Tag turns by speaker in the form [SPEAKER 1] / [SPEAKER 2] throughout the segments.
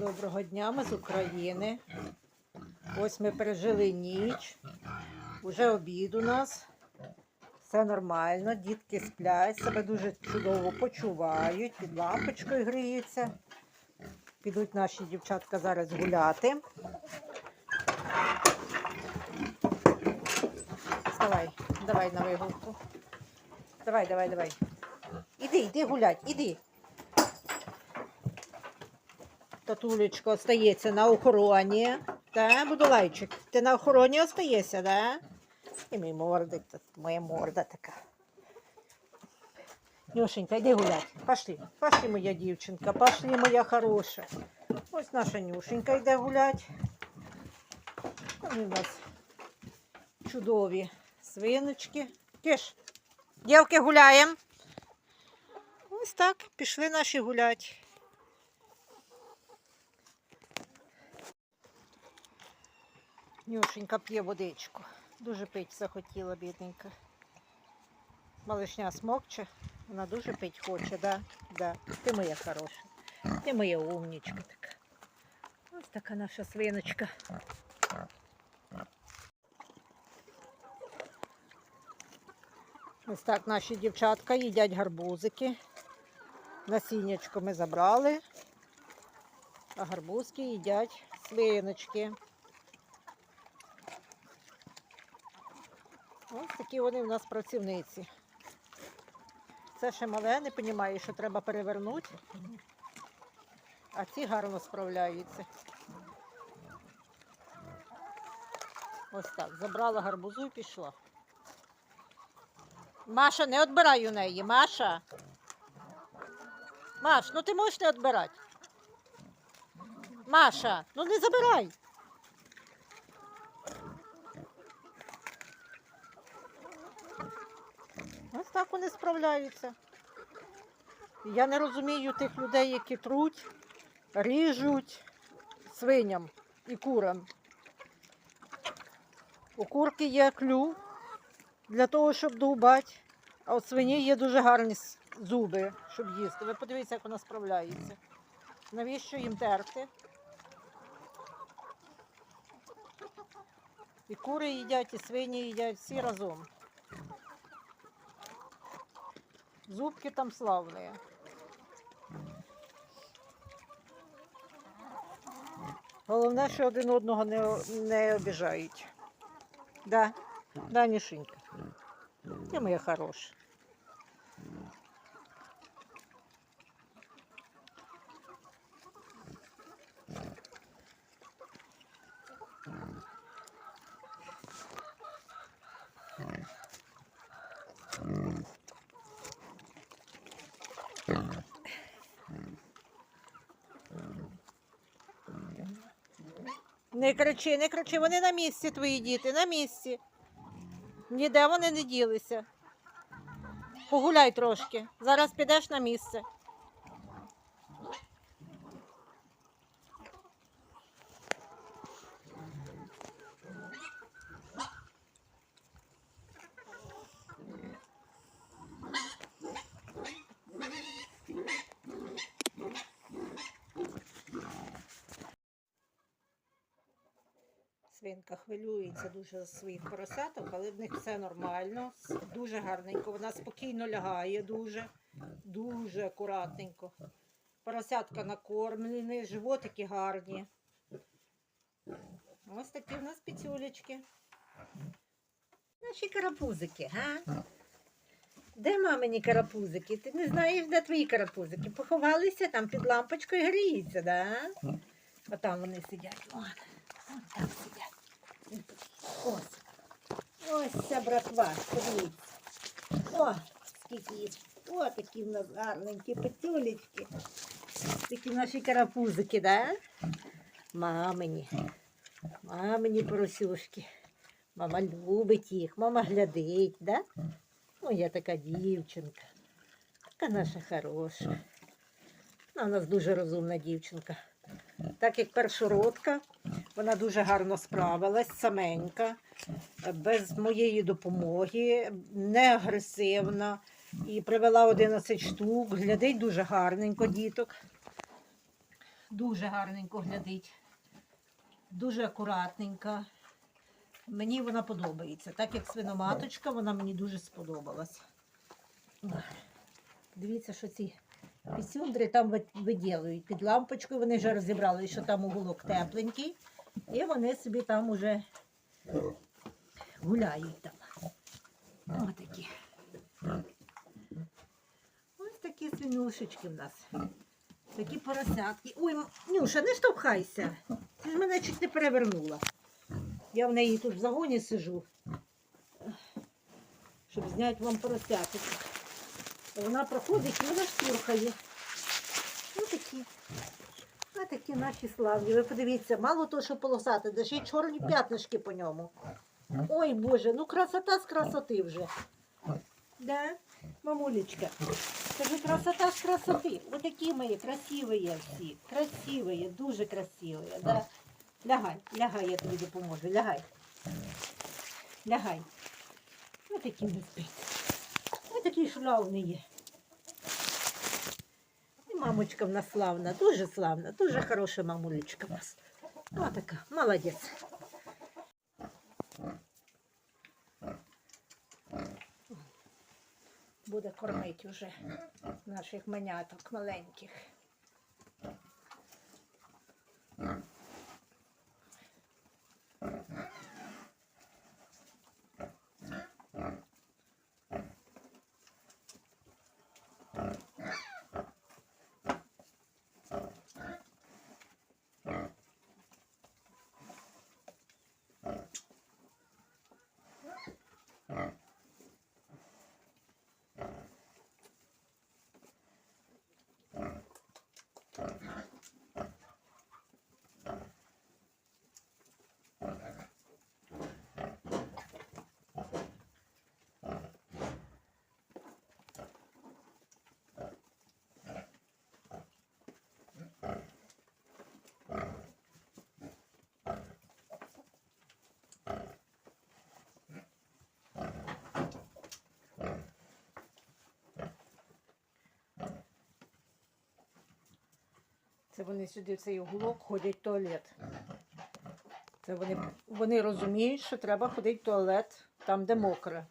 [SPEAKER 1] Доброго дня, ми з України. Ось ми пережили ніч. Уже обід у нас. Все нормально, дітки сплять, себе дуже чудово почувають, під лампочкою гріються. Підуть наші дівчатка зараз гуляти. Вставай, давай на вигулку. Давай, давай, давай. Іди, іди гулять, іди. Татулечко остається на охороні. Та, Будулайчик, ти на охороні остаєшся, да? І мій мордик, моя морда така. Нюшенька, йди гулять. Пошли, пошли, моя дівчинка, пошли, моя хороша. Ось наша Нюшенька йде гулять. Вони у нас чудові свиночки. Киш, дівки гуляємо. Ось так, пішли наші гулять. Нюшенька п'є водичку. Дуже пить захотіла, бідненька. Малишня смокче, вона дуже пить хоче, да? Да. Ти моя хороша. Ти моя умнічка така. Ось така наша свиночка. Ось так наші дівчатка їдять гарбузики. Насіннячко ми забрали, а гарбузки їдять свиночки. Ось такі вони в нас працівниці. Це ще мале, не розуміє, що треба перевернути, а ці гарно справляються. Ось так, забрала гарбузу і пішла. Маша, не відбирай у неї, Маша. Маш, ну ти можеш не відбирати. Маша, ну не забирай. Ось так вони справляються. Я не розумію тих людей, які труть, ріжуть свиням і курам. У курки є клюв для того, щоб довбати, а у свині є дуже гарні зуби, щоб їсти. Ви подивіться, як вона справляється. Навіщо їм терти? І кури їдять, і свині їдять всі разом. Зубки там славные. Головне, що один одного не, не обіжають. Да, да, Мішенька. Ти моя хороша. Не кричи, не кричи, вони на місці, твої діти, на місці. Ніде вони не ділися. Погуляй трошки. Зараз підеш на місце. Свинка хвилюється дуже за своїх поросяток, але в них все нормально, дуже гарненько. Вона спокійно лягає, дуже, дуже акуратненько. Поросятка накормлені, животики гарні. Ось такі в нас піцюлечки. Наші карапузики, га? Де мамині карапузики? Ти не знаєш, де твої карапузики? Поховалися там під лампочкою гріються, да? Отам вони сидять. Вон. Вон там сидять. Ось. Ось ця братва, подивіться. О, скільки їх. О, такі в нас гарненькі петюлечки. Такі наші карапузики, да? Мамині. Мамині поросюшки. Мама любить їх, мама глядить, да? Моя така дівчинка. Така наша хороша. Вона у нас дуже розумна дівчинка. Так як першородка, вона дуже гарно справилась, саменька, без моєї допомоги, не агресивна. І привела 11 штук, глядить дуже гарненько діток. Дуже гарненько глядить. Дуже акуратненька. Мені вона подобається. Так як свиноматочка, вона мені дуже сподобалась. Дивіться, що ці пісюндри там ви- виділують під лампочкою. Вони вже розібрали, що там уголок тепленький. І вони собі там уже гуляють там. Ось такі. Ось такі свинюшечки в нас. Такі поросятки. Ой, Нюша, не штовхайся. Ти ж мене чуть не перевернула. Я в неї тут в загоні сижу, щоб зняти вам поросяток. Вона проходить і вона штурхає. Ось такі. Ось такі наші славні. Ви подивіться, мало того, що полосати, де ще й чорні п'ятнишки по ньому. Ой Боже, ну красота з красоти вже. Да, мамулечка. Скажи, красота з красоти. Вот такие мои красивые всі. Красивые, дуже красивые. Да? Лягай, лягай, я тобі допоможу. Лягай. Лягай. Ось такі не спить. Ось такі шлявні є. Мамочка в нас славна, дуже славна, дуже хороша мамулечка в нас. Ось така, молодець. Буде кормити вже наших маняток маленьких. Це вони сюди в цей уголок ходять в туалет. Це вони, вони розуміють, що треба ходити в туалет там, де мокре.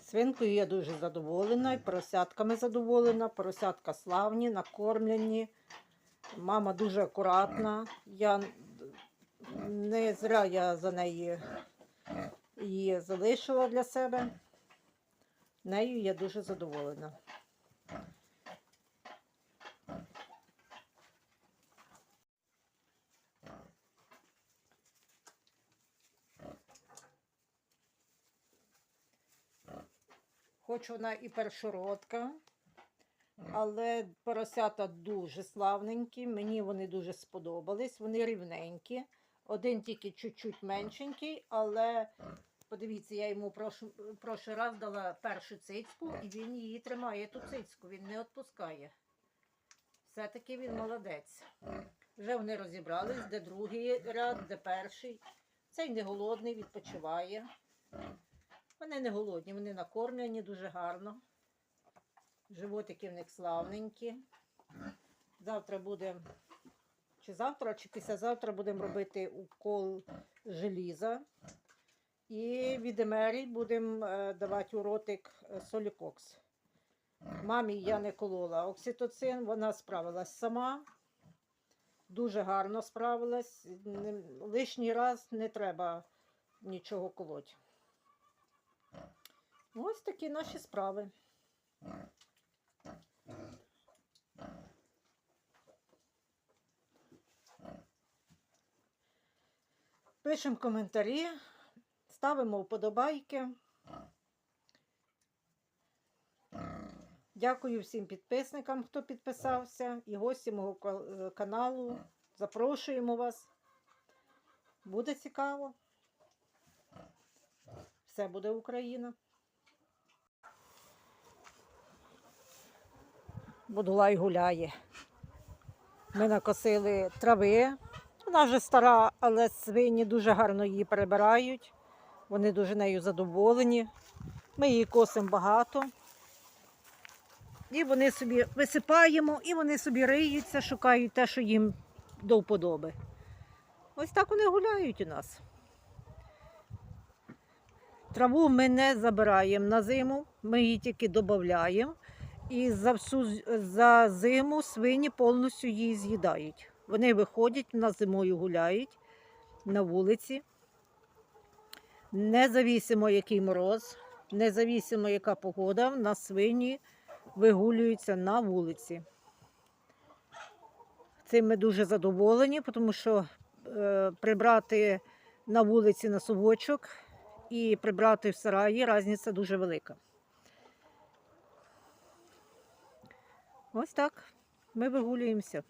[SPEAKER 1] Свинкою я дуже задоволена, і поросятками задоволена. Поросятка славні, накормлені. Мама дуже акуратна. Я не зря я за неї її залишила для себе. Нею я дуже задоволена. Хоч вона і першородка, але поросята дуже славненькі. Мені вони дуже сподобались. Вони рівненькі. Один тільки чуть-чуть меншенький, але подивіться, я йому прошу, прошлий раз дала першу цицьку, і він її тримає ту цицьку, він не відпускає. Все-таки він молодець. Вже вони розібрались, де другий ряд, де перший. Цей не голодний, відпочиває. Вони не голодні, вони накормлені дуже гарно. Животики в них славненькі. Завтра буде, чи завтра, чи післязавтра будемо робити укол желіза. І від емері будемо е, давати у ротик е, солікокс. Мамі я не колола окситоцин, вона справилась сама. Дуже гарно справилась. Лишній раз не треба нічого колоти. Ось такі наші справи. Пишемо коментарі, ставимо вподобайки. Дякую всім підписникам, хто підписався, і гості мого е, каналу. Запрошуємо вас. Буде цікаво. Все буде Україна. Будулай гуляє. Ми накосили трави. Вона вже стара, але свині дуже гарно її перебирають. Вони дуже нею задоволені. Ми її косимо багато. І вони собі висипаємо, і вони собі риються, шукають те, що їм до вподоби. Ось так вони гуляють у нас. Траву ми не забираємо на зиму, ми її тільки додаємо. І за всю за зиму свині повністю її з'їдають. Вони виходять на зимою гуляють на вулиці. Независимо, який мороз, независимо, яка погода, в нас свині вигулюються на вулиці. Цим ми дуже задоволені, тому що е, прибрати на вулиці на совочок і прибрати в сараї різниця дуже велика. Ось так. Ми вигулюємося.